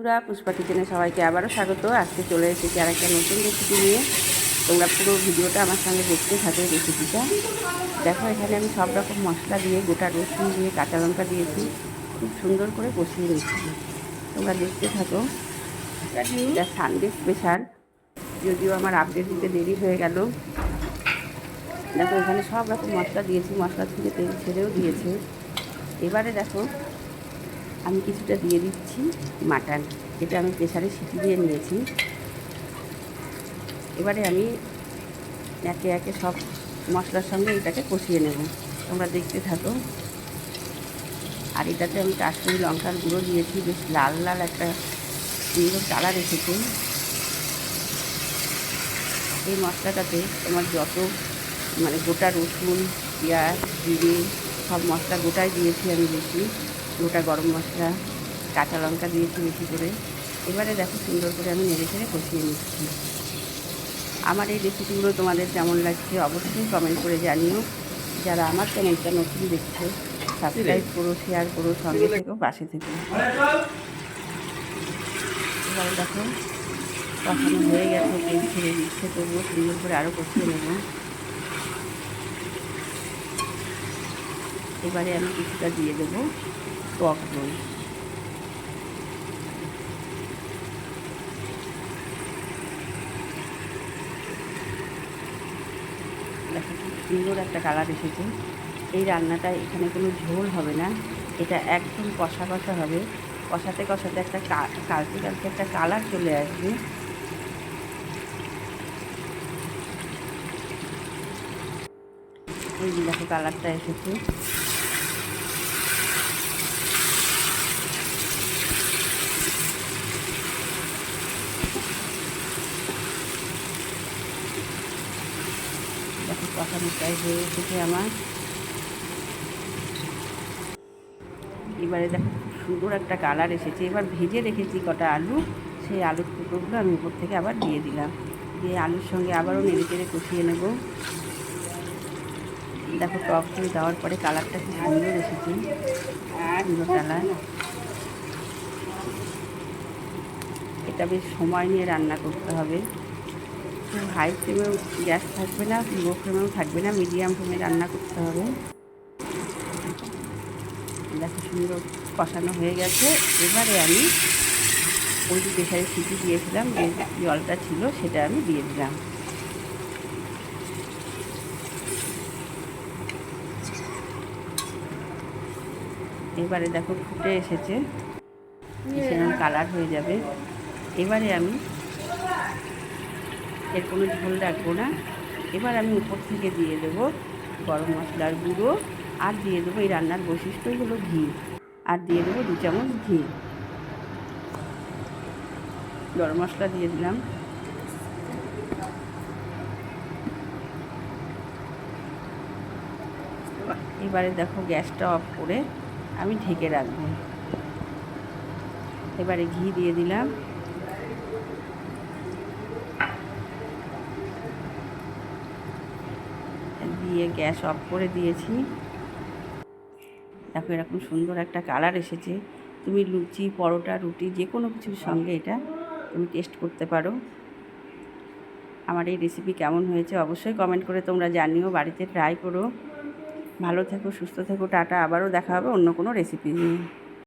বন্ধুরা, পুষ্পা কিচেনে সবাইকে আবারও স্বাগত। আজকে চলে এসেছি আর একটা নতুন রেসিপি নিয়ে। তোমরা পুরো ভিডিওটা আমার সঙ্গে দেখতে থাকো রেসিপিটা দেখো, এখানে আমি সব রকম মশলা দিয়ে গোটা রসুন দিয়ে কাঁচা লঙ্কা দিয়েছি। খুব সুন্দর করে কষিয়ে নিচ্ছি। তোমরা দেখতে থাকো। এটা সানডে স্পেশাল যদিও আমার আপডেট দিতে দেরি হয়ে গেল। দেখো, এখানে সব রকম মশলা দিয়েছি। মশলা থেকে তেল ছেড়েও দিয়েছে। এবারে দেখো আমি কিছুটা দিয়ে দিচ্ছি মাটন। এটা আমি প্রেশারে সিটি দিয়ে নিয়েছি। এবারে আমি একে একে সব মশলার সঙ্গে এটাকে কষিয়ে নেব। তোমরা দেখতে থাকো। আর এটাতে আমি কাশ্মীরি লঙ্কার গুঁড়ো দিয়েছি। বেশ লাল লাল একটা সুন্দর কালার এসেছে। এই মশলাটাতে তোমার যত মানে গোটা রসুন, পেঁয়াজ, জিরে সব মশলা গোটাই দিয়েছি আমি বেশি। গোটা গরম মশলা, কাঁচা লঙ্কা দিয়েছি বেশি করে। এবারে দেখো সুন্দর করে আমি নেড়ে ছেড়ে কষিয়ে নিচ্ছি। আমার এই রেসিপিগুলো তোমাদের কেমন লাগছে অবশ্যই কমেন্ট করে জানিও। যারা আমার চ্যানেলটা নতুন দেখছ সাবস্ক্রাইব করো শেয়ার করো, সঙ্গে থেকো, পাশে থেকো। দেখো, কষানো হয়ে গেছে ছেড়ে দিচ্ছে, তবুও সুন্দর করে আরও কষিয়ে নেব। এবারে আমি কিছুটা দিয়ে দেবো টক দই। সুন্দর একটা কালার এসেছে। এই রান্নাটা এখানে কোনো ঝোল হবে না, এটা একদম কষা কষা হবে। কষাতে কষাতে একটা কালকে কালকে একটা কালার চলে আসবে। যে দেখো কালারটা এসেছে দেখো কষানো প্রায় হয়ে এসেছে আমার। এবারে দেখো, সুন্দর একটা কালার এসেছে। এবার ভেজে রেখেছি কটা আলু। সেই আলুর টুকরোগুলো আমি উপর থেকে আবার দিয়ে দিলাম। দিয়ে আলুর সঙ্গে আবারও নেড়ে চেড়ে কষিয়ে নেব। দেখো, টক দই দেওয়ার পরে কালারটা খুব সুন্দর এসেছে। সুন্দর কালার। এটা বেশ সময় নিয়ে রান্না করতে হবে। খুব হাই ফ্লেমেও গ্যাস থাকবে না লো ফ্লেমেও থাকবে না মিডিয়াম ফ্লেমে রান্না করতে হবে। দেখো সুন্দর কষানো হয়ে গেছে। এবারে আমি ওই যে প্রেশারে সিটি দিয়েছিলাম যে জলটা ছিল সেটা আমি দিয়ে দিলাম। এবারে দেখো ফুটে এসেছে। সেরকম কালার হয়ে যাবে। এবারে আমি এর কোনো ঝোল রাখব না। এবার আমি উপর থেকে দিয়ে দেবো গরম মশলার গুঁড়ো আর দিয়ে দেবো এই রান্নার বৈশিষ্ট্যই হলো ঘি। আর দিয়ে দেবো দু চামচ ঘি। গরম মশলা দিয়ে দিলাম। এবারে দেখো গ্যাসটা অফ করে আমি ঢেকে রাখব। এবারে ঘি দিয়ে দিলাম। দিয়ে গ্যাস অফ করে দিয়েছি। দেখো এরকম সুন্দর একটা কালার এসেছে। তুমি লুচি, পরোটা, রুটি যে কোনো কিছুর সঙ্গে এটা তুমি টেস্ট করতে পারো। আমার এই রেসিপি কেমন হয়েছে অবশ্যই কমেন্ট করে তোমরা জানিও, বাড়িতে ট্রাই করো। ভালো থেকো, সুস্থ থেকো, টাটা, আবারও দেখা হবে অন্য কোনো রেসিপি নিয়ে।